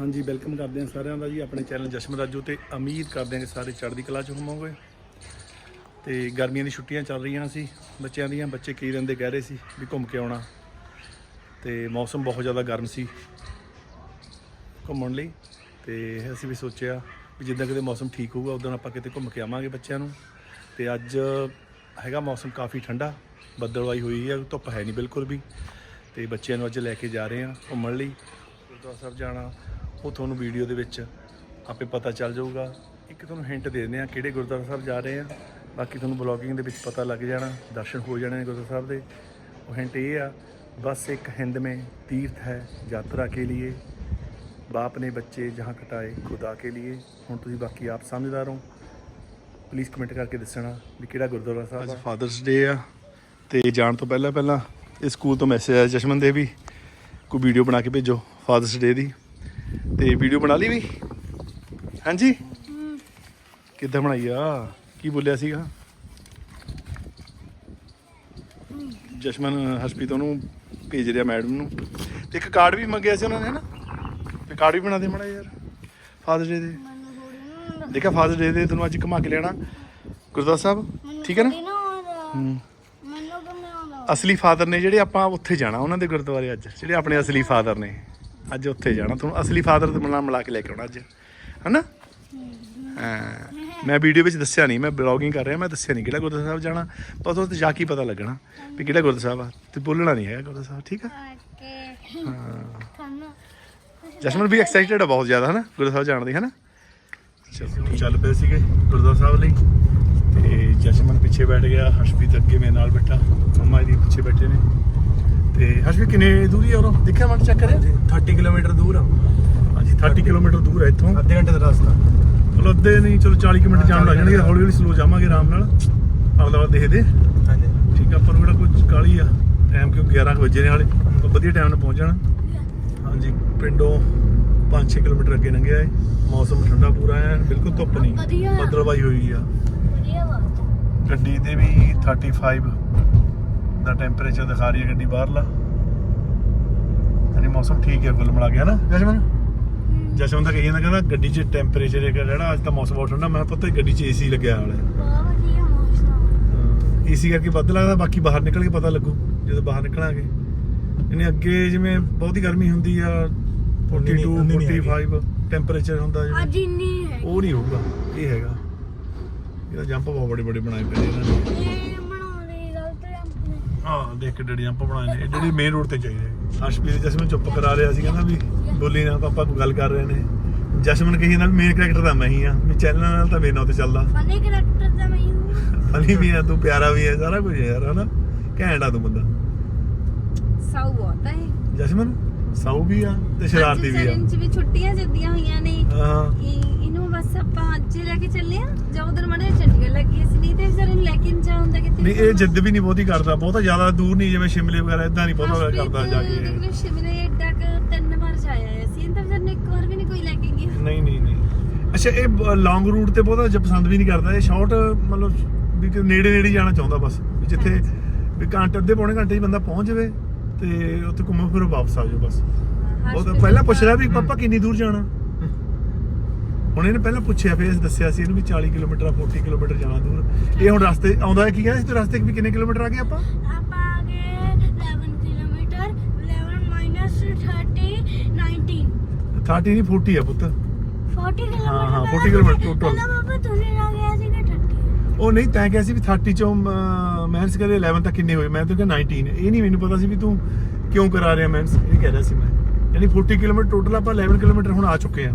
ਹਾਂਜੀ ਵੈਲਕਮ ਕਰਦੇ ਹਾਂ ਸਾਰਿਆਂ ਦਾ ਜੀ ਆਪਣੇ ਚੈਨਲ ਜਸ਼ਮ ਰਾਜੂ ਤੇ ਉਮੀਦ ਕਰਦੇ ਹਾਂ ਕਿ ਸਾਰੇ ਚੜ੍ਹਦੀ ਕਲਾ ਚ ਹੋਵੋਗੇ। ਤੇ ਗਰਮੀਆਂ ਦੀ ਛੁੱਟੀਆਂ ਚੱਲ ਰਹੀਆਂ ਸੀ, ਬੱਚਿਆਂ ਦੀਆਂ, ਬੱਚੇ ਕਈ ਰਹਿੰਦੇ ਕਹਿ ਰਹੇ ਸੀ ਵੀ ਘੁੰਮ ਕੇ ਆਉਣਾ। ਤੇ ਮੌਸਮ ਬਹੁਤ ਜ਼ਿਆਦਾ ਗਰਮ ਸੀ ਘੁੰਮਣ ਲਈ, ਤੇ ਅਸੀਂ ਵੀ ਸੋਚਿਆ ਵੀ ਜਿੱਦਾਂ ਕਿਤੇ ਮੌਸਮ ਠੀਕ ਹੋਊਗਾ ਉਦੋਂ ਆਪਾਂ ਕਿਤੇ ਘੁੰਮ ਕੇ ਆਵਾਂਗੇ ਬੱਚਿਆਂ ਨੂੰ। ਤੇ ਅੱਜ ਹੈਗਾ ਮੌਸਮ ਕਾਫੀ ਠੰਡਾ ਬੱਦਲਵਾਈ ਹੋਈ ਹੈ, ਧੁੱਪ ਹੈ ਨਹੀਂ ਬਿਲਕੁਲ ਵੀ। ਤੇ ਬੱਚਿਆਂ ਨੂੰ ਅੱਜ ਲੈ ਕੇ ਜਾ ਰਹੇ ਹਾਂ ਘੁੰਮਣ ਲਈ, ਗੁਰਦੁਆਰਾ ਸਾਹਿਬ ਜਾਣਾ ਉਹ ਤੁਹਾਨੂੰ ਵੀਡੀਓ ਦੇ ਵਿੱਚ ਆਪੇ ਪਤਾ ਚੱਲ ਜਾਊਗਾ ਇੱਕ ਤੁਹਾਨੂੰ ਹਿੰਟ ਦੇ ਦਿੰਦੇ ਆ ਕਿਹੜੇ ਗੁਰਦੁਆਰਾ ਸਾਹਿਬ ਜਾ ਰਹੇ ਆ ਬਾਕੀ ਤੁਹਾਨੂੰ ਬਲੌਗਿੰਗ ਦੇ ਵਿੱਚ ਪਤਾ ਲੱਗ ਜਾਣਾ ਦਰਸ਼ਨ ਹੋ ਜਾਣੇ ਨੇ ਗੁਰਦੁਆਰਾ ਸਾਹਿਬ ਦੇ ਉਹ ਹਿੰਟ ਇਹ ਆ ਬਸ ਇੱਕ ਹਿੰਦ में तीर्थ है यात्रा के लिए बाप ने बच्चे जहाँ कटाए खुदा के लिए ਹੁਣ ਤੁਸੀਂ ਬਾਕੀ ਆਪ ਸਮਝਦਾਰ ਹੋ ਪਲੀਜ਼ ਕਮੈਂਟ ਕਰਕੇ ਦੱਸਣਾ ਵੀ ਕਿਹੜਾ ਗੁਰਦੁਆਰਾ ਸਾਹਿਬ ਅੱਜ ਫਾਦਰਸ ਡੇ ਆ ਤੇ ਜਾਣ ਤੋਂ ਪਹਿਲਾਂ ਪਹਿਲਾਂ ਇਹ ਸਕੂਲ ਤੋਂ ਮੈਸੇਜ ਆਇਆ ਜਸ਼ਮਨ ਦੇ ਵੀ ਕੋਈ ਵੀਡੀਓ ਬਣਾ ਕੇ ਭੇਜੋ ਫਾਦਰਸ ਡੇ ਦੀ ਤੇ ਵੀਡੀਓ ਬਣਾ ਲਈ ਵੀ? ਹਾਂਜੀ? ਕਿੱਦਾਂ ਬਣਾਈ ਆ? ਕੀ ਬੋਲਿਆ ਸੀਗਾ? ਜਸ਼ਮਨ ਹਸਪੀਤ ਉਹਨੂੰ ਭੇਜ ਰਿਹਾ ਮੈਡਮ ਨੂੰ। ਤੇ ਇੱਕ ਕਾਰਡ ਵੀ ਮੰਗਿਆ ਸੀ ਉਹਨਾਂ ਨੇ ਨਾ। ਤੇ ਕਾਰਡ ਵੀ ਬਣਾ ਦੇ ਮੜਾ ਯਾਰ। ਫਾਦਰ ਡੇ ਦੇ। ਦੇਖਿਆ ਫਾਦਰ ਡੇ ਦੇ ਤੈਨੂੰ ਅੱਜ ਘੁਮਾ ਕੇ ਲੈਣਾ ਗੁਰਦੁਆਰਾ ਸਾਹਿਬ ਠੀਕ ਹੈ ਨਾ? ਹੂੰ। ਅਸਲੀ ਫਾਦਰ ਨੇ ਜਿਹੜੇ ਆਪਾਂ ਉੱਥੇ ਜਾਣਾ ਉਹਨਾਂ ਦੇ ਗੁਰਦੁਆਰੇ ਅੱਜ। ਜਿਹੜੇ ਆਪਣੇ ਅਸਲੀ ਫਾਦਰ ਨੇ। ਅੱਜ ਉੱਥੇ ਜਾਣਾ। ਤੁਹਾਨੂੰ ਅਸਲੀ ਫਾਦਰ ਦੇ ਨਾਲ ਮਿਲਾ ਕੇ ਲੈ ਕੇ ਆਉਣਾ ਅੱਜ। ਹਨਾ? ਹਾਂ। ਮੈਂ ਵੀਡੀਓ ਵਿੱਚ ਦੱਸਿਆ ਨਹੀਂ ਮੈਂ ਬਲੌਗਿੰਗ ਕਰ ਰਿਹਾ ਮੈਂ ਦੱਸਿਆ ਨਹੀਂ ਕਿਹੜਾ ਗੁਰਦੁਆਰਾ ਸਾਹਿਬ ਜਾਣਾ। ਪਰ ਉੱਥੇ ਜਾ ਕੇ ਪਤਾ ਲੱਗਣਾ ਵੀ ਕਿਹੜਾ ਗੁਰਦੁਆਰਾ ਸਾਹਿਬ ਆ। ਤੇ ਬੋਲਣਾ ਨਹੀਂ ਹੈਗਾ ਗੁਰਦੁਆਰਾ ਸਾਹਿਬ ਠੀਕ ਆ? ਹਾਂ। ਜਸਮਨ ਵੀ ਐਕਸਾਈਟਡ ਆ ਬਹੁਤ ਜ਼ਿਆਦਾ ਹਨਾ? ਗੁਰਦੁਆਰਾ ਸਾਹਿਬ ਜਾਣ ਦੀ ਹਨਾ? ਚਲੋ ਚੱਲ ਪਏ ਸੀਗੇ ਗੁਰਦੁਆਰਾ ਸਾਹਿਬ ਲਈ। ਤੇ ਜਸਮਨ ਪਿੱਛੇ ਬੈਠ ਗਿਆ ਹਰਸ਼ਪ੍ਰੀਤ ਅੱਗੇ ਮੇਰੇ ਨਾਲ ਬੈਠਾ ਮੰਮਾ ਜੀ ਪਿੱਛੇ ਬੈਠੇ ਨੇ। ਤੇ ਹਰਸ਼ਪ੍ਰੀਤ ਕਿੰਨੇ ਦੂਰੀ ਆ ਉਰੋਂ? ਦੇਖਿਆ ਮਨ ਚੈੱਕ ਕਰਿਆ। 30 ਕਿਲੋਮੀਟਰ ਦੂਰ ਆ। ਹਾਂਜੀ 30 ਕਿਲੋਮੀਟਰ ਦੂਰ ਹੈ ਇੱਥੋਂ। ਅੱਧੇ ਘੰਟੇ ਦਾ ਰਸਤਾ। ਚਲੋ ਅੱਧੇ ਨਹੀਂ ਚਲੋ 40 ਕੁ ਮਿੰਟ ਜਾਣ ਲੱਗ ਜਾਣਗੇ ਹੌਲੀ ਹੌਲੀ ਸਲੋ ਜਾਵਾਂਗੇ ਆਰਾਮ ਨਾਲ। ਅਗਲਾ ਵਾਰ ਦੇਖਦੇ। ਹਾਂਜੀ। ਠੀਕ ਆ ਨੂੰ ਕਿਹੜਾ ਕੁਝ ਕਾਲੀ ਆ ਟਾਈਮ ਕਿਉਂ 11 ਕੁ ਵਜੇ ਨੇ ਹਾਲੇ। ਵਧੀਆ ਟਾਈਮ ਨਾਲ ਪਹੁੰਚ ਜਾਣਾ। ਹਾਂਜੀ ਪਿੰਡੋਂ 5-6 ਕਿਲੋਮੀਟਰ ਅੱਗੇ ਲੰਘਿਆ ਏ ਮੌਸਮ ਠੰਡਾ ਪੂਰਾ ਹੈ ਬਿਲਕੁਲ ਧੁੱਪ ਨਹੀਂ। ਬੱਦਲਵਾਈ ਹੋਈ ਆ। ਗੱਡੀ ਤੇ ਵੀ 35 ਦਾ ਟੈਂਪਰੇਚਰ ਦਿਖਾ ਰਹੀ ਹੈ ਗੱਡੀ ਬਾਹਰਲਾ। ਯਾਨੀ ਮੌਸਮ ਠੀਕ ਹੈ ਕੁੱਲ ਮਿਲਾ ਕੇ ਹਨਾ ਜਸ਼ਮਨ ਜਸ਼ਮਨ ਤਾਂ ਕਹੀ ਜਾਂਦਾ ਕਹਿੰਦਾ ਗੱਡੀ 'ਚ ਟੈਂਪਰੇਚਰ ਜਿਹੜਾ ਅੱਜ ਤਾਂ ਮੌਸਮ ਬਹੁਤ ਠੰਡਾ ਮੈਂ ਪਤਾ ਗੱਡੀ 'ਚ ਏਸੀ ਲੱਗਿਆ ਹਾਲੇ ਬਹੁਤ ਵਧੀਆ ਮੌਸਮ ਏਸੀ ਕਰਕੇ ਵੱਧ ਲੱਗਦਾ ਬਾਕੀ ਬਾਹਰ ਨਿਕਲ ਕੇ ਪਤਾ ਲੱਗੂ ਜਦੋਂ ਬਾਹਰ ਨਿਕਲਾਂਗੇ। ਇਹਨੇ ਅੱਗੇ ਜਿਵੇਂ ਬਹੁਤੀ ਗਰਮੀ ਹੁੰਦੀ ਆ 42 ਉਨੀ ਨਹੀਂ ਹੈਗੀ। 45 ਟੈਂਪਰੇਚਰ ਹੁੰਦਾ ਜਿਵੇਂ। ਅੱਜ ਇੰਨੀ ਹੈ ਉਹ ਨਹੀਂ ਹੋਊਗਾ ਇਹ ਹੈਗਾ। ਇਹਦਾ ਜੰਪ ਬਹੁਤ ਬੜੇ ਬੜੇ ਬਣਾਏ ਪਏ ਨੇ ਇਹਨਾਂ ਨੇ। ਹਾਂ ਦੇਖ ਕੇ ਡੇਡੀ ਜੰਪ ਬਣਾਏ ਨੇ ਜਿਹੜੀ ਮੇਨ ਰੋਡ ਤੇ ਚਾਹੀਦੇ ਅਰਸ਼ਪ੍ਰੀਤ ਜਸਮਨ ਚੁੱਪ ਕਰਾ ਰਿਹਾ ਸੀ ਕਹਿੰਦਾ ਵੀ ਬੋਲੀ ਨਾ ਪਾਪਾ ਕੋਈ ਗੱਲ ਕਰ ਰਹੇ ਨੇ। ਜਸਮਨ ਕਹੀ ਵੀ ਮੇਨ ਕਰੈਕਟਰ ਤਾਂ ਮੈਂ ਹੀ ਆ। ਵੀ ਚੈਨਲ ਨਾਲ ਤਾਂ ਮੇਰੇ ਨਾਂ ਤੇ ਚੱਲਦਾ। ਫਨੀ ਕਰੈਕਟਰ ਤਾਂ ਮੈਂ ਹੀ ਹੂੰ ਫਨੀ ਵੀ ਆ ਤੂੰ ਪਿਆਰਾ ਵੀ ਆ ਸਾਰਾ ਕੁਝ ਯਾਰ ਹਨਾ? ਘੈਂਟ ਆ ਤੂੰ ਬੰਦਾ। ਸਾਊ ਬਹੁਤ ਹੈ ਜਸਮਨ ਸਾਊ ਵੀ ਆ ਤੇ ਸ਼ਰਾਰਤੀ ਵੀ ਆ। ਅੱਜ ਵੀ ਛੁੱਟੀਆਂ ਜਿੱਦੀਆਂ ਹੋਈਆਂ ਨੇ। ਹਾਂ। ਇਹ- ਇਹਨੂੰ ਬਸ ਆਪਾਂ ਅੱਜ ਲੈ ਕੇ ਚੱਲੇ ਆ। ਜਾਂ ਉਧਰ ਮੜੇ ਚੰਡੀਗੜ੍ਹ ਕਿਤੇ ਨਹੀਂ ਇਹ ਜਿੱਦ ਵੀ ਨਹੀਂ ਬਹੁਤੀ ਕਰਦਾ ਬਹੁਤਾ ਜ਼ਿਆਦਾ ਦੂਰ ਨਹੀਂ ਜਿਵੇਂ ਸ਼ਿਮਲੇ ਵਗੈਰਾ ਇਦਾਂ ਨਹੀਂ ਬਹੁਤਾ ਕਰਦਾ ਜਾ ਕੇ ਸ਼ਿਮਲੇ ਤੱਕ ਤਿੰਨ ਵਾਰ ਜਾਇਆ ਸੀ ਤਾਂ ਵਿਚਾਰੇ ਨੂੰ ਇੱਕ ਵਾਰ ਵੀ ਨਹੀਂ ਕੋਈ ਲੈ ਕੇ ਗਿਆ। ਨਹੀਂ ਨਹੀਂ ਨਹੀਂ। ਅੱਛਾ ਇਹ ਲੌਂਗ ਰੂਟ ਤੇ ਬਹੁਤਾ ਪਸੰਦ ਵੀ ਨਹੀਂ ਕਰਦਾ ਇਹ ਸ਼ਾਰਟ ਮਤਲਬ ਵੀ ਨੇੜੇ ਨੇੜੇ ਹੀ ਜਾਣਾ ਚਾਹੁੰਦਾ ਬਸ ਜਿੱਥੇ ਵੀ ਘੰਟੇ ਅੱਧੇ ਪੌਣੇ ਘੰਟੇ 'ਚ ਬੰਦਾ ਪਹੁੰਚ ਜਾਵੇ ਤੇ ਉੱਥੇ ਘੁੰਮੋ ਫਿਰ ਵਾਪਸ ਆ ਜਾਓ ਬਸ। ਉਹ ਪਹਿਲਾਂ ਪੁੱਛ ਰਿਹਾ ਵੀ ਪਾਪਾ ਕਿੰਨੀ ਦੂਰ ਜਾਣਾ? ਹੁਣ ਇਹਨੇ ਪਹਿਲਾਂ ਪੁੱਛਿਆ ਫਿਰ ਦੱਸਿਆ ਸੀ ਇਹਨੂੰ ਵੀ 40 ਕਿਲੋਮੀਟਰ ਆ 40 ਕਿਲੋਮੀਟਰ ਜਾਣਾ ਦੂਰ। ਇਹ ਹੁਣ ਰਸਤੇ ਆਉਂਦਾ ਕੀ ਕਹਿੰਦਾ ਸੀ ਤੂੰ ਰਸਤੇ ਵੀ ਕਿੰਨੇ ਕਿਲੋਮੀਟਰ ਆ ਗਏ ਆਪਾਂ? ਆਪਾਂ ਆ ਗਏ 11 ਕਿਲੋਮੀਟਰ 11 ਮਾਈਨਸ 30 19 30 ਨਹੀਂ 40 ਆ ਪੁੱਤ। 40 ਕਿਲੋਮੀਟਰ ਹਾਂ, ਹਾਂ, 40 ਪਹਿਲਾਂ ਕਿਲੋਮੀਟਰ। ਪਹਿਲਾਂ ਪਾਪਾ ਤੁਸੀਂ ਆ ਗਿਆ ਸੀਗਾ 30 ਉਹ ਨਹੀਂ ਤੈਂ ਕਿਹਾ ਸੀ ਵੀ 30 ਚੋਂ ਮੈਥਸ ਕਰੇ 11 ਤੱਕ ਕਿੰਨੇ ਹੋਏ? ਮੈਂ ਤਾਂ ਕਿਹਾ 19 ਇਹ ਨਹੀਂ ਮੈਨੂੰ ਪਤਾ ਸੀ ਵੀ ਤੂੰ ਕਿਉਂ ਕਰਾ ਰਿਹਾ ਮੈਥਸ ਇਹ ਕਹਿ ਰਿਹਾ ਸੀ ਮੈਂ। ਯਾਨੀ 40 ਕਿਲੋਮੀਟਰ ਟੋਟਲ ਆਪਾਂ 11 ਕਿਲੋਮੀਟਰ ਹੁਣ ਆ ਚੁੱਕੇ ਆ।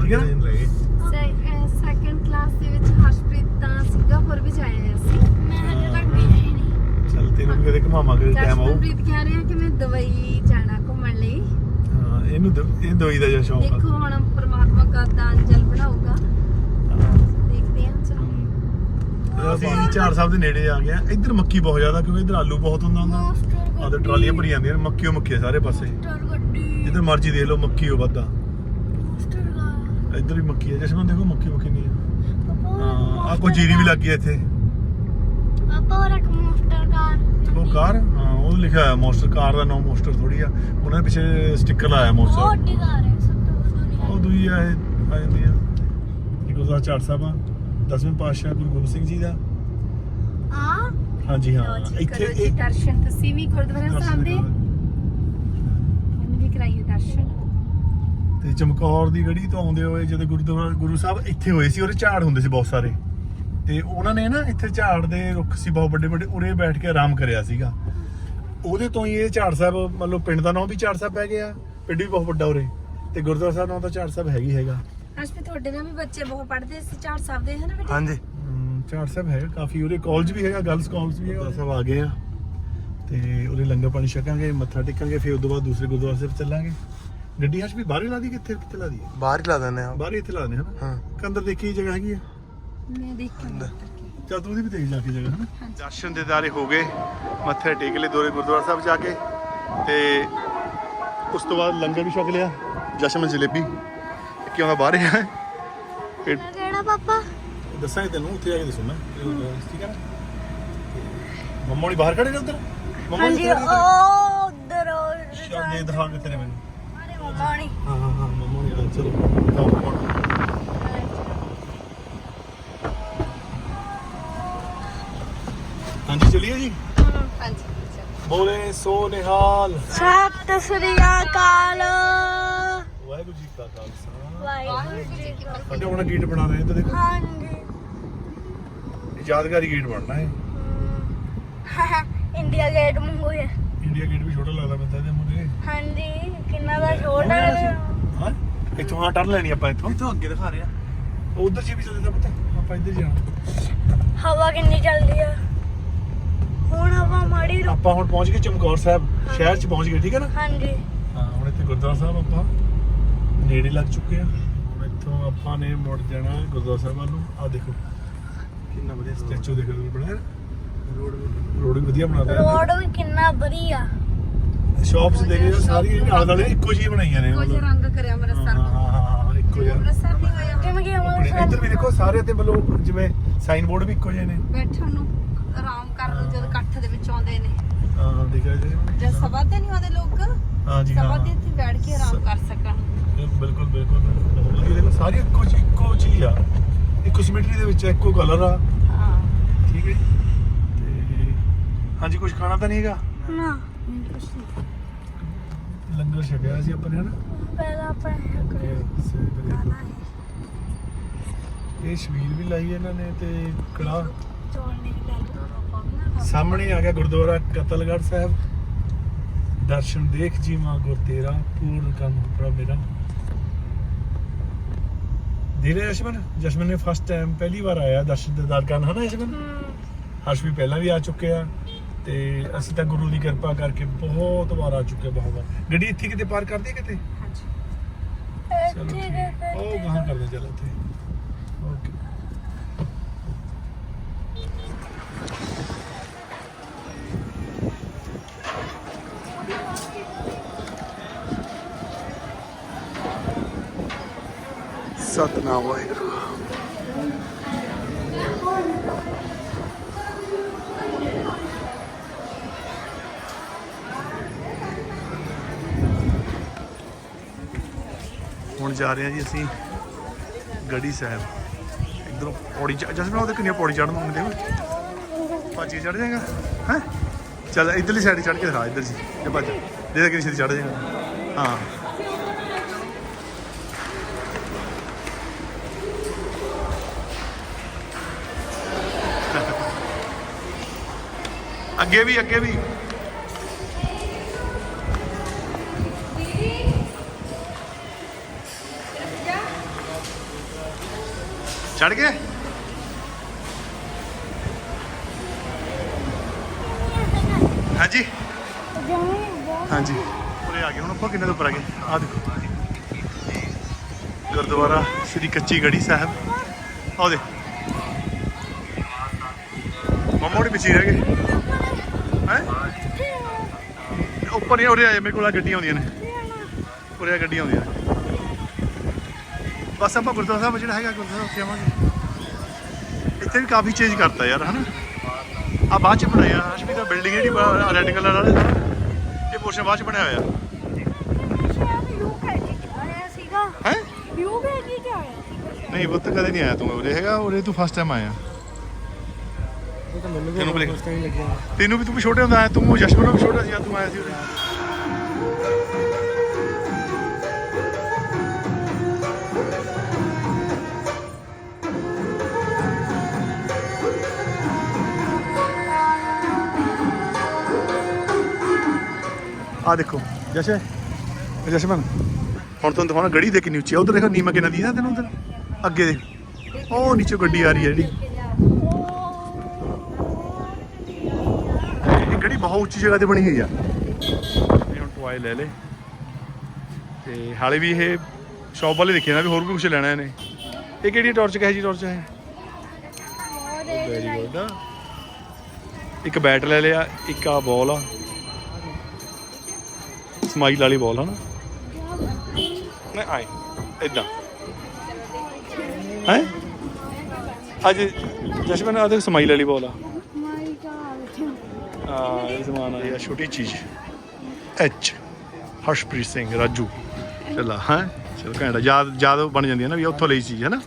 ਠੀਕ ਹੈ ਨਾ? ਸੈਕੰਡ ਕਲਾਸ ਦੇ ਵਿੱਚ ਹਰਸ਼ਪ੍ਰੀਤ ਤਾਂ ਸਿੰਗਾਪੁਰ ਵੀ ਜਾਇਆ ਸੀ। ਮੈਂ ਹਜੇ ਤੱਕ ਗਈ ਹੀ ਨਹੀਂ। ਚੱਲ ਤੈਨੂੰ ਵੀ ਕਦੇ ਘੁਮਾਵਾਂਗੇ ਟਾਈਮ ਆਊ। ਜਸ਼ਨਪ੍ਰੀਤ ਕਹਿ ਰਿਹਾ ਕਿ ਮੈਂ ਦੁਬਈ ਜਾਣਾ ਘੁੰਮਣ ਲਈ। ਹਾਂ ਇਹਨੂੰ ਦ- ਇਹ ਦਵਾਈ ਦਾ ਜਿਹਾ ਸ਼ੌਕ ਦੇਖੋ ਆ ਹੁਣ ਪ੍ਰਮਾਤਮਾ ਕਦ ਅੰਜਲ ਬਣਾਊਗਾ। ਹਾਂ। ਦੇਖਦੇ ਹਾਂ ਚਲੋ। ਇਹਦਾ ਅਸੀਂ ਝਾੜ ਸਾਹਿਬ ਦੇ ਨੇੜੇ ਆ ਗਏ ਆ। ਇੱਧਰ ਮੱਕੀ ਬਹੁਤ ਜ਼ਿਆਦਾ ਕਿਉਂਕਿ ਇੱਧਰ ਆਲੂ ਬਹੁਤ ਹੁੰਦਾ ਹੁੰਦਾ। ਮਾਸਟਰ ਆਹ ਤੇ ਟਰਾਲੀਆਂ ਭਰੀ ਜਾਂਦੀਆਂ ਨੇ ਮੱਕੀ ਓ ਮੱਕੀ ਆ ਸਾਰੇ ਪਾਸੇ ਗੱਡੀ। ਜਿੱਧਰ ਮਰਜ਼ੀ ਦੇਖ ਲਓ ਮੱਕੀ ਵੱਧਾ ਇੱਧਰ ਵੀ ਮੱਕੀ ਆ ਜਸਮਨ ਦੇਖੋ ਮੱਕੀ ਮੱਕੀ ਨਹੀਂ ਹਾਂ ਆ ਕੋਈ ਜੀਰੀ ਵੀ ਲੱਗੀ ਆ ਇੱਥੇ। ਪਾਪਾ ਉਹ ਇੱਕ ਮਾਸਟਰ ਕਾਰ। ਉਹ ਕਾਰ? ਹਾਂ ਉਹ ਲਿਖਿਆ ਹੋਇਆ ਮੋਸਟਰ ਕਾਰ ਦਾ ਨਾਮ ਮੋਸਟਰ ਥੋੜੀ ਆ। ਉਹਨਾਂ ਦੇ ਪਿੱਛੇ ਸਟicker ਲਾਇਆ ਬਹੁਤ ਮੋਸਟਰ। ਵੱਡੀ ਕਾਰ ਹੈ ਸਭ ਤੋਂ ਵੀ ਆ ਇਹ ਆ ਜਾਂਦੀ ਆ। ਇਹ ਗੁਰਦੁਆਰਾ ਚਾਰ ਸਾਹਿਬ ਆ ਦਸਵੇਂ ਪਾਤਸ਼ਾਹ ਗੁਰੂ ਗੋਬਿੰਦ ਸਿੰਘ ਜੀ ਦਾ। ਆ ਹਾਂਜੀ ਹਾਂ। ਇੱਥੇ ਇਹ ਦਰਸ਼ਨ। ਤੁਸੀਂ ਵੀ ਗੁਰਦੁਆਰਾ ਸਾਹਿਬ ਦੇ? ਮੈਨੂੰ ਵੀ ਕਰਾਈਏ ਦਰਸ਼ਨ। ਤੇ ਚਮਕੌਰ ਦੀ ਗੜੀ ਤੋਂ ਆਉਂਦੇ ਹੋਏ ਜਦੋਂ ਗੁਰਦੁਆਰਾ ਗੁਰੂ ਸਾਹਿਬ ਇੱਥੇ ਹੋਏ ਸੀ ਉਹਦੇ ਝਾੜ ਹੁੰਦੇ ਸੀ ਬਹੁਤ ਸਾਰੇ। ਤੇ ਉਹਨਾਂ ਨੇ ਨਾ ਇੱਥੇ ਝਾੜ ਦੇ ਰੁੱਖ ਸੀ ਬਹੁਤ ਵੱਡੇ ਵੱਡੇ ਉਰੇ ਬੈਠ ਕੇ ਆਰਾਮ ਕਰਿਆ ਸੀਗਾ। ਉਹਦੇ ਤੋਂ ਹੀ ਇਹ ਝਾੜ ਸਾਹਿਬ ਮਤਲਬ ਪਿੰਡ ਦਾ ਨਾਮ ਵੀ ਝਾੜ ਸਾਹਿਬ ਪੈ ਗਿਆ ਪਿੰਡ ਵੀ ਬਹੁਤ ਵੱਡਾ ਉਰੇ। ਤੇ ਗੁਰਦੁਆਰਾ ਸਾਹਿਬ ਨਾਮ ਤਾਂ ਝਾੜ ਸਾਹਿਬ ਹੈਗੀ ਹੈਗਾ। ਵੀ ਤੁਹਾਡੇ ਨਾਲ ਵੀ ਬੱਚੇ ਬਹੁਤ ਪੜ੍ਹਦੇ ਸੀ ਚਾਰ ਸਾਹਿਬ ਦੇ ਹਨਾ ਬੇਟੇ? ਹਾਂਜੀ। ਝਾੜ ਸਾਹਿਬ ਹੈਗਾ ਕਾਫੀ ਉਰੇ ਕਾਲਜ ਵੀ ਹੈਗਾ ਗਰਲਸ ਕਾਲਜ ਵੀ ਹੈਗਾ। ਸਭ ਆ ਗਏ ਆ। ਤੇ ਉਰੇ ਲੰਗਰ ਪਾਣੀ ਛਕਾਂਗੇ ਮੱਥਾ ਟੇਕਾਂਗੇ ਫਿਰ ਉਦੋਂ ਬਾਅਦ ਦੂਸਰੇ ਗੁਰਦੁਆਰੇ ਸਾਹਿਬ ਚੱਲਾਂਗੇ। ਗੱਡੀ ਹਸ਼ ਵੀ ਬਾਹਰ ਹੀ ਲਾ ਦੀ ਕਿੱਥੇ ਕਿੱਥੇ ਲਾ ਦੀ ਬਾਹਰ ਹੀ ਲਾ ਦਿੰਦੇ ਆ ਬਾਹਰ ਹੀ ਇੱਥੇ ਲਾ ਦਿੰਦੇ ਹਨਾ? ਹਾਂ। ਕੰਦਰ ਦੇਖੀ ਜਗ੍ਹਾ ਹੈਗੀ ਆ? ਮੈਂ ਦੇਖ ਕੇ ਆਉਂਦੀ ਹਾਂ। ਚੱਲ ਤੂੰ ਉਹਦੀ ਵੀ ਦੇਖ ਜਾ ਕੇ ਜਗ੍ਹਾ ਹਨਾ? ਦਰਸ਼ਨ ਦਿਦਾਰੇ ਹੋ ਗਏ ਮੱਥੇ ਟੇਕ ਲਏ ਦੋਰੇ ਗੁਰਦੁਆਰਾ ਸਾਹਿਬ ਜਾ ਕੇ ਤੇ ਉਸ ਤੋਂ ਬਾਅਦ ਲੰਗਰ ਵੀ ਛਕ ਲਿਆ ਜਸ਼ਨ ਜਲੇਬੀ ਕਿਉਂ ਦਾ ਬਾਹਰ ਹੈ ਫਿਰ ਕਿਹੜਾ ਪਾਪਾ? ਦੱਸਾਂਗੇ ਤੈਨੂੰ ਉੱਥੇ ਜਾ ਕੇ ਦੱਸੂਗਾ ਠੀਕ ਹੈ ਨਾ? ਮੰਮਾ ਨੇ ਬਾਹਰ ਖੜੇ ਨੇ ਉਧਰ? ਮੰਮਾ ਹਾਂਜੀ ਉਹ ਉਧਰ ਸ਼ਾਮ ਦੇ ਦਿਖਾ ਕੇ ਤੇਰੇ ਮੈਨੂੰ। ਅਰੇ ਮੰਮਾ ਨੇ ਹਾਂ ਹਾਂ ਹਾਂ ਮੰਮਾ ਨੇ ਚਲੋ। ਦਿਖਾਓ ਮੰਮਾ ਨੂੰ। ਹਾਂਜੀ ਚਲਿਏ ਜੀ? ਹਾਂਜੀ ਚਲੋ। ਬੋਲੇ ਸੋ ਨਿਹਾਲ। ਸਤਿ ਸ੍ਰੀ ਅਕਾਲ। ਵਾਹਿਗੁਰੂ ਜੀ ਕਾ ਖਾਲਸਾ। ਵਾਹਿਗੁਰੂ ਜੀ ਕੀ ਸਾਡੇ ਹੁਣ ਗੇਟ ਬਣਾ ਰਹੇ ਤੇ ਦੇਖੋ। ਹਾਂਜੀ। ਇਹ ਯਾਦਗਾਰੀ ਗੇਟ ਬਣਨਾ ਹੈ। ਇੰਡੀਆ ਗੇਟ ਮੰਗੂ ਹੈ ਇੰਡੀਆ ਗੇਟ ਵੀ ਛੋਟਾ ਲੱਗਦਾ ਮੂਹਰੇ ਹਾਂਜੀ ਕਿੰਨਾ ਦਾ ਛੋਟਾ ਹੈ ਹਾਂ ਇੱਥੋਂ ਹਾਂ ਟਰਨ ਲੈਣੀ ਆਪਾਂ ਇੱਥੋਂ। ਇੱਥੋਂ ਅੱਗੇ ਦਿਖਾ ਰਿਹਾ ਉਧਰ ਜੀ ਵੀ ਚੱਲਦਾ ਪਤਾ ਆਪਾਂ ਇੱਧਰ ਜਾਣਾ। ਹਵਾ ਕਿੰਨੀ ਚੱਲਦੀ ਆ। ਹੁਣ ਹਵਾ ਮਾੜੀ ਰੁਕ ਆਪਾਂ ਹੁਣ ਪਹੁੰਚ ਗਏ ਚਮਕੌਰ ਸਾਹਿਬ ਸ਼ਹਿਰ 'ਚ ਪਹੁੰਚ ਗਏ ਠੀਕ ਹੈ ਨਾ? ਹਾਂਜੀ। ਹਾਂ ਹੁਣ ਇੱਥੇ ਗੁਰਦੁਆਰਾ ਸਾਹਿਬ ਆਪਾਂ ਨੇੜੇ ਲੱਗ ਚੁੱਕੇ ਆ। ਹੁਣ ਇੱਥੋਂ ਆਪਾਂ ਨੇ ਮੁੜ ਜਾਣਾ ਗੁਰਦੁਆਰਾ ਸਾਹਿਬ ਵੱਲ ਨੂੰ। ਆ ਦੇਖੋ। ਕਿੰਨਾ ਵਧੀਆ ਸਟੈਚੂ ਦੇਖੋ ਬਣਾਇਆ ਰੋਡ ਰੋਡ ਵੀ ਵਧੀਆ ਬਣਾਦਾ ਰੋਡ ਵੀ ਕਿੰਨਾ ਵਧੀਆ। ਸ਼ਾਪਸ ਦੇਖ ਰਹੇ ਹੋ ਸਾਰੀ ਨਾਲ ਨਾਲ ਇੱਕੋ ਜਿਹੀ ਬਣਾਈਆਂ ਨੇ ਮਤਲਬ। ਰੰਗ ਕਰਿਆ ਮੇਰਾ ਹਾਂ ਸਰ ਹਾਂ ਹਾਂ ਹਾਂ ਇੱਕੋ ਜਿਹਾ। ਅੰਮ੍ਰਿਤਸਰ ਨਹੀਂ ਹੋਇਆ। ਕਿਵੇਂ ਕਿ ਆਪਣੇ ਇੱਧਰ ਵੀ ਦੇਖੋ ਸਾਰੇ ਤੇ ਮਤਲਬ ਜਿਵੇਂ ਸਾਈਨ ਬੋਰਡ ਵੀ ਇੱਕੋ ਜਿਹੇ ਨੇ। ਬੈਠਣ ਨੂੰ ਆਰਾਮ ਕਰ ਲਓ ਜਦ ਇਕੱਠ ਦੇ ਵਿੱਚ ਆਉਂਦੇ ਨੇ। ਹਾਂ ਦੇਖਿਆ ਜੀ। ਜਦ ਸਭਾ ਤੇ ਨਹੀਂ ਆਉਂਦੇ ਲੋਕ? ਹਾਂ ਜੀ ਹਾਂ ਸਭਾ ਤੇ ਇੱਥੇ ਬੈਠ ਕੇ ਆਰਾਮ ਕਰ ਸਕਣ। ਬਿਲਕੁਲ ਬਿਲਕੁਲ। ਵਧੀਆ ਦੇਖੋ ਸਾਰੀ ਇੱਕੋ ਜਿਹੀ ਇੱਕੋ ਚੀਜ਼ ਆ। ਇੱਕੋ ਸਿਮਟਰੀ ਦੇ ਵਿੱਚ ਇੱਕੋ ਕਲਰ ਆ। ਹਾਂ। ਠੀਕ ਹੈ ਤੇ ਹਾਂਜੀ ਕੁਝ ਖਾਣਾ ਤਾਂ ਨਹੀਂ ਹੈਗਾ? ਨਾ। ਲੰਗਰ ਛਕਿਆ ਸੀ ਆਪਾਂ ਨੇ ਹਨਾ? ਪਹਿਲਾਂ ਆਪਾਂ ਤੇ ਸ- ਦੇਖੋ, ਇਹ ਸ਼ਬੀਲ ਵੀ ਲਾਈ ਇਹਨਾਂ ਨੇ ਤੇ ਕੜਾ ਨਹੀਂ ਸਾਹਮਣੇ ਆ ਗਿਆ ਗੁਰਦੁਆਰਾ ਕਤਲਗੜ੍ਹ ਸਾਹਿਬ। ਦਰਸ਼ਨ ਦੇਖ ਜੀ ਮਾਂ ਗੁਰ ਤੇਰਾ ਪੂਰਨ ਕੰਮ ਹੁਪਰਾ ਮੇਰਾ। ਧੀਰੇ ਜਸ਼ਮਨ? ਜਸ਼ਮਨ ਨੇ ਫਸਟ ਟਾਈਮ ਪਹਿਲੀ ਵਾਰ ਆਇਆ ਦਰਸ਼ਨ ਦਿਦਾਰ ਕਰਨ ਹਨਾ ਜਸ਼ਮਨ? ਹਰਸ਼ ਵੀ ਪਹਿਲਾਂ ਵੀ ਆ ਚੁੱਕੇ ਆ। ਤੇ ਅਸੀਂ ਤਾਂ ਗੁਰੂ ਦੀ ਕਿਰਪਾ ਕਰਕੇ ਬਹੁਤ ਵਾਰ ਆ ਚੁੱਕੇ ਬਹੁਤ ਵਾਰ ਗੱਡੀ ਇੱਥੇ ਕਿਤੇ ਪਾਰ ਕਰਦੀ ਕਿਤੇ? ਚਲੋ ਠੀਕ ਠੀਕ ਹੈ। ਹੈ ਉਹ ਗਾਹਾਂ ਕਰਦੇ ਚੱਲ ਉੱਥੇ ਓਕੇ। ਸਤਨਾਮ ਵਾਹਿਗੁਰੂ। ਹੁਣ ਜਾ ਰਹੇ ਹਾਂ ਜੀ ਅਸੀਂ ਗੜੀ ਸਾਹਿਬ। ਇਧਰੋਂ ਪੌੜੀ ਚੜ੍ਹ ਜਸਮਨ ਉਹਦੇ ਕਿੰਨੀਆਂ ਪੌੜੀ ਚੜਨ ਨੂੰ ਦੇਖ ਭੱਜ ਕੇ ਜਾਏਗਾ? ਹੈ? ਚੱਲ, ਇਧਰਲੀ ਸਾਈਡ ਚੜ੍ਹ ਕੇ ਦਿਖਾ, ਇੱਧਰ ਜੀ। ਇਹ ਭੱਜ ਦੇ ਕਿੰਨੀ ਛੇਤੀ ਚੜ੍ਹ ਜਾਏਗਾ। ਹਾਂ। ਅੱਗੇ ਵੀ ਅੱਗੇ ਵੀ। ਚੜ ਗਏ? ਹਾਂਜੀ। ਹਾਂਜੀ। ਉਰੇ ਆ ਗਏ, ਹੁਣ ਆਪਾਂ ਕਿੰਨੇ ਤੋਂ ਉੱਪਰ ਆ ਗਏ? ਆ ਦੇਖੋ। ਗੁਰਦੁਆਰਾ ਸ੍ਰੀ ਕੱਚੀ ਗੜੀ ਸਾਹਿਬ ਆਓ ਦੇ ਮਮੋੜੀ ਪਿੱਛੇ ਰਹਿ ਗਏ। ਹੈ? ਉੱਪਰ ਹੀ ਉਰੇ ਆਏ ਮੇਰੇ ਕੋਲ ਆ ਗੱਡੀਆਂ ਆਉਂਦੀਆਂ ਨੇ। ਉਰੇ ਆ ਗੱਡੀਆਂ ਆਉਂਦੀਆਂ ਨੇ। ਬਸ ਆਪਾਂ ਗੁਰਦੁਆਰਾ ਸਾਹਿਬ ਜਿਹੜਾ ਹੈਗਾ, ਗੁਰਦੁਆਰਾ ਉੱਥੇ ਆਵਾਂਗੇ। ਇੱਥੇ ਵੀ ਕਾਫੀ ਚੇਂਜ ਕਰਤਾ ਯਾਰ ਹਨਾ? ਆ ਬਾਅਦ ਚ ਬਣਾਇਆ ਅਸ਼ਮੀ ਦਾ ਬਿਲਡਿੰਗ ਜਿਹੜੀ ਰੈੱਡ ਕਲਰ ਵਾਲੇ ਇਹ ਪੋਰਸ਼ਨ ਬਾਅਦ ਚ ਬਣਿਆ ਹੋਇਆ। ਯੂ ਆਇਆ ਸੀਗਾ। ਹੈ? ਯੂ ਨਹੀਂ ਪੁੱਤ ਕਦੇ ਨਹੀਂ ਆਇਆ ਤੂੰ ਉਰੇ ਹੈਗਾ ਉਰੇ ਤੂੰ ਫਸਟ ਟਾਈਮ ਆਇਆ। ਤੈਨੂੰ ਵੀ ਤੂੰ ਵੀ ਛੋਟੇ ਹੁੰਦਾ ਆਇਆ ਤੂੰ ਜਸ਼ਮਨ ਵੀ ਛੋਟਾ ਸੀ ਤੂੰ ਆਇਆ ਸੀ ਉਰੇ। ਆ ਦੇਖੋ ਜਸ਼ਨ ਜਸ਼ਮਨ ਹੁਣ ਤੁਹਾਨੂੰ ਦਿਖਾਉਣਾ ਗੜੀ ਦੇ ਕਿੰਨੀ ਉੱਚੀ ਆ ਉਧਰ ਦੇਖੋ ਨੀਮਾ ਕਿੰਨਾ ਦੀ ਨਾ ਤੈਨੂੰ ਉਧਰ। ਅੱਗੇ ਦੇ ਉਹ ਨੀਚੇ ਗੱਡੀ ਆ ਰਹੀ ਹੈ ਜਿਹੜੀ। ਇਹ ਗੜੀ ਬਹੁਤ ਉੱਚੀ ਜਗ੍ਹਾ ਤੇ ਬਣੀ ਹੋਈ ਆ। ਇਹ ਹੁਣ ਟੋਏ ਲੈ ਲੈ ਤੇ ਹਾਲੇ ਵੀ ਇਹ ਸ਼ੌਪ ਵਾਲੇ ਦੇਖੇ ਨਾ ਵੀ ਹੋਰ ਵੀ ਕੁਝ ਲੈਣਾ ਇਹਨੇ। ਇਹ ਕਿਹੜੀ ਟਾਰਚ ਕਹੇ ਜੀ ਟਾਰਚ ਹੈ? ਵੈਰੀ ਗੁੱਡ ਇੱਕ ਬੈਟ ਲੈ ਲਿਆ ਇੱਕ ਆ ਬਾਲ ਆ। ਸਮਾਈਲ ਵਾਲੀ ਬਾਲ ਹਨਾ? ਨਹੀਂ ਆਏ। ਇਦਾਂ ਹੈ? ਅੱਜ ਜਸ਼ਮਨ ਆ ਦੇਖ ਸਮਾਈਲ ਵਾਲੀ ਬਾਲ ਆ। ਆ ਇਹ ਇਹ ਛੋਟੀ ਚੀਜ਼। ਐਚ ਹਰਸ਼ਪ੍ਰੀਤ ਸਿੰਘ ਰਾਜੂ। ਚੱਲਾ ਹਾਂ? ਚਲੋ ਘੈਂਟਾ ਯਾਦ ਯਾਦ ਬਣ ਜਾਂਦੀ ਹੈ ਨਾ ਵੀ ਉੱਥੋਂ ਲਈ ਚੀਜ਼ ਹੈ ਨਾ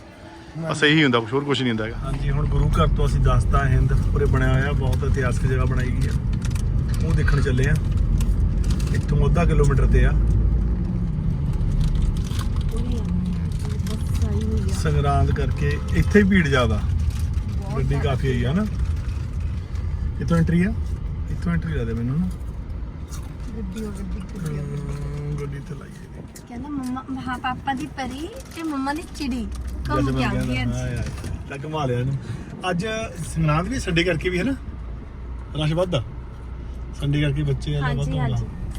ਬਸ ਇਹੀ ਹੁੰਦਾ ਕੁਛ ਹੋਰ ਕੁਝ ਨਹੀਂ ਹੁੰਦਾ ਹੈਗਾ। ਹਾਂਜੀ ਹੁਣ ਗੁਰੂ ਘਰ ਤੋਂ ਅਸੀਂ ਦੱਸਤਾ ਹਿੰਦ ਪੂਰੇ ਬਣਿਆ ਹੋਇਆ ਬਹੁਤ ਇਤਿਹਾਸਕ ਜਗ੍ਹਾ ਬਣਾਈ ਗਈ ਆ। ਉਹ ਦੇਖਣ ਚੱਲੇ ਆ। ਇੱਥੋਂ ਅੱਧਾ ਕਿਲੋਮੀਟਰ ਤੇ ਆ। ਸੰਗਰਾਂਦ ਕਰਕੇ ਇੱਥੇ ਹੀ ਭੀੜ ਜ਼ਿਆਦਾ। ਗੱਡੀ ਕਾਫੀ ਆਈ ਆ ਨਾ। ਕਿੱਥੋਂ ਐਂਟਰੀ ਆ? ਇੱਥੋਂ ਐਂਟਰੀ ਲੱਗਦਾ ਮੈਨੂੰ ਨਾ। ਗੱਡੀ ਉਹ ਗੱਡੀ ਗੱਡੀ ਹਮ, ਗੱਡੀ ਤੇ ਲਾਈਏ ਕਹਿੰਦਾ ਮੰਮਾ ਹਾਂ ਪਾਪਾ ਦੀ ਪਰੀ ਤੇ ਮੰਮਾ ਦੀ ਚਿੜੀ। ਘੁੰਮ ਕੇ ਆਉਂਦੀ ਅੱਜ। ਲੱਗ ਮਾ ਲਿਆ ਇਹਨੂੰ। ਅੱਜ ਸੰਗਰਾਂਦ ਵੀ ਸੰਡੇ ਕਰਕੇ ਵੀ ਹੈ ਨਾ? ਰਸ਼ ਵੱਧਦਾ। ਸੰਡੇ ਕਰਕੇ ਬੱਚੇ ਆ ਵੱਧ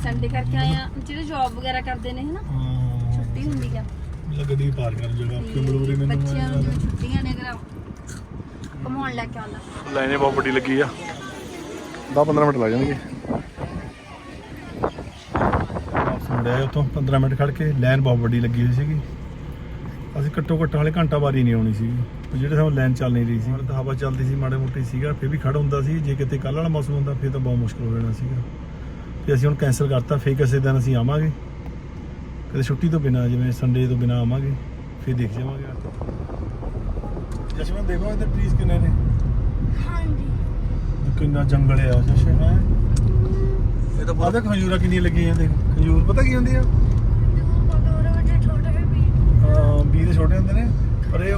ਸੰਡੇ ਕਰਕੇ ਆਏ ਆ। ਜਿਹੜੇ ਜੌਬ ਵਗੈਰਾ ਕਰਦੇ ਨੇ ਹਨਾ? ਹਾਂ। ਛੁੱਟੀ ਹੁੰਦੀ ਆ। ਮੇਰਾ ਗੱਡੀ ਪਾਰ ਕਰਨ ਜਗ੍ਹਾ ਕਿੰਬਲੂਰੀ ਮੈਨੂੰ ਬੱਚਿਆਂ ਨੂੰ ਜਿਵੇਂ ਛੁੱਟੀਆਂ ਨੇ ਅਗਰ ਘੁਮਾਉਣ ਲੈ ਕੇ ਆਉਂਦਾ ਲਾਈਨੇ ਬਹੁਤ ਵੱਡੀ ਲੱਗੀ ਆ। 10-15 ਮਿੰਟ ਲੱਗ ਜਾਣਗੇ। ਵਾਪਸ ਮੁੜਿਆ ਉੱਥੋਂ 15 ਮਿੰਟ ਖੜ ਕੇ ਲਾਈਨ ਬਹੁਤ ਵੱਡੀ ਲੱਗੀ ਹੋਈ ਸੀਗੀ। ਅਸੀਂ ਘੱਟੋ ਘੱਟ ਹਾਲੇ ਘੰਟਾ ਵਾਰੀ ਨਹੀਂ ਆਉਣੀ ਸੀਗੀ। ਤੇ ਜਿਹੜੇ ਸਾਨੂੰ ਲਾਈਨ ਚੱਲ ਨਹੀਂ ਰਹੀ ਸੀ। ਹਵਾ ਚੱਲਦੀ ਸੀ ਮਾੜੇ ਮੋਟੇ ਸੀਗਾ ਫਿਰ ਵੀ ਖੜ ਹੁੰਦਾ ਸੀ। ਜੇ ਕਿਤੇ ਕੱਲ੍ਹ ਵਾਲਾ ਮੌਸਮ ਹੁੰਦਾ ਫਿਰ ਤਾਂ ਬਹੁਤ ਮੁਸ਼ਕਲ ਹੋ ਜਾਣਾ ਸੀਗਾ। ਤੇ ਅਸੀਂ ਹੁਣ ਕੈਂਸਲ ਕਰਤਾ ਫੇਰ ਕਿਸੇ ਦਿਨ ਅਸੀਂ ਆਵਾਂਗੇ। ਕਦੇ ਛੁੱਟੀ ਤੋਂ ਬਿਨਾ ਜਿਵੇਂ ਸੰਡੇ ਤੋਂ ਬਿਨਾ ਆਵਾਂਗੇ ਫਿਰ ਦੇਖ ਜਾਵਾਂਗੇ ਜਸ਼ਮਨ ਦੇਖੋ ਇੱਧਰ ਟਰੀਜ਼ ਕਿੰਨੇ ਨੇ। ਹਾਂਜੀ। ਕਿੰਨਾ ਜੰਗਲ ਆ ਜਸ਼ਨ ਹੈ? ਇਹ ਤਾਂ ਦੇਖ ਖਜੂਰਾਂ ਕਿੰਨੀਆਂ ਲੱਗੀਆਂ ਦੇਖ। ਖਜੂਰ ਪਤਾ ਕੀ ਹੁੰਦੀ ਆ ਛੋਟੇ ਵੀ। ਦੇ ਹੁੰਦੇ ਨੇ ਪਰ ਇਹ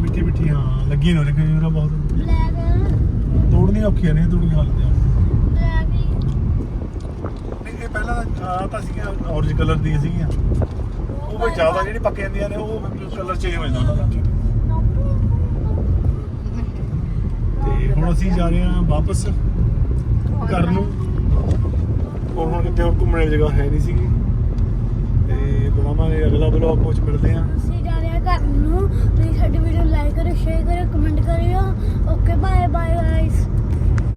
ਮਿੱਠੀ ਮਿੱਠੀ। ਹਾਂ ਲੱਗੀ ਨੇ ਖਜੂਰਾਂ ਬਹੁਤ। ਤੋੜਨੀਆਂ ਔਖੀਆਂ ਨੇ ਤੋੜਨੀਆਂ ਹਾਲਤ ਆ ਬਲੈਕ ਨਹੀਂ ਇਹ ਪਹਿਲਾਂ ਆ ਤਾਂ ਸੀਗੀਆਂ ਔਰੇਂਜ ਕਲਰ ਦੀਆਂ ਸੀਗੀਆਂ। ਉਹ ਵੀ ਜ਼ਿਆਦਾ ਜਿਹੜੀ ਪੱਕ ਜਾਂਦੀਆਂ ਨੇ ਉਹ ਕਲਰ ਚੇਂਜ ਹੋ ਜਾਂਦਾ ਉਹਨਾਂ ਦਾ ਤੇ ਹੁਣ ਅਸੀਂ ਜਾ ਰਹੇ ਹਾਂ ਵਾਪਸ ਘਰ ਨੂੰ। ਉਹ ਹੁਣ ਕਿਤੇ ਹੋਰ ਘੁੰਮਣ ਦੀ ਜਗ੍ਹਾ ਹੈ ਨਹੀਂ ਸੀਗੀ। ਤੇ ਬਣਾਵਾਂਗੇ ਅਗਲਾ ਬਲੌਗ ਵਿੱਚ ਮਿਲਦੇ ਹਾਂ। ਅਸੀਂ ਜਾ ਰਹੇ ਹਾਂ ਘਰ ਨੂੰ। ਤੁਸੀਂ ਸਾਡੀ ਵੀਡੀਓ ਲਾਈਕ ਕਰੋ ਸ਼ੇਅਰ ਕਰੋ ਕਮੈਂਟ ਕਰਿਓ। Okay bye bye guys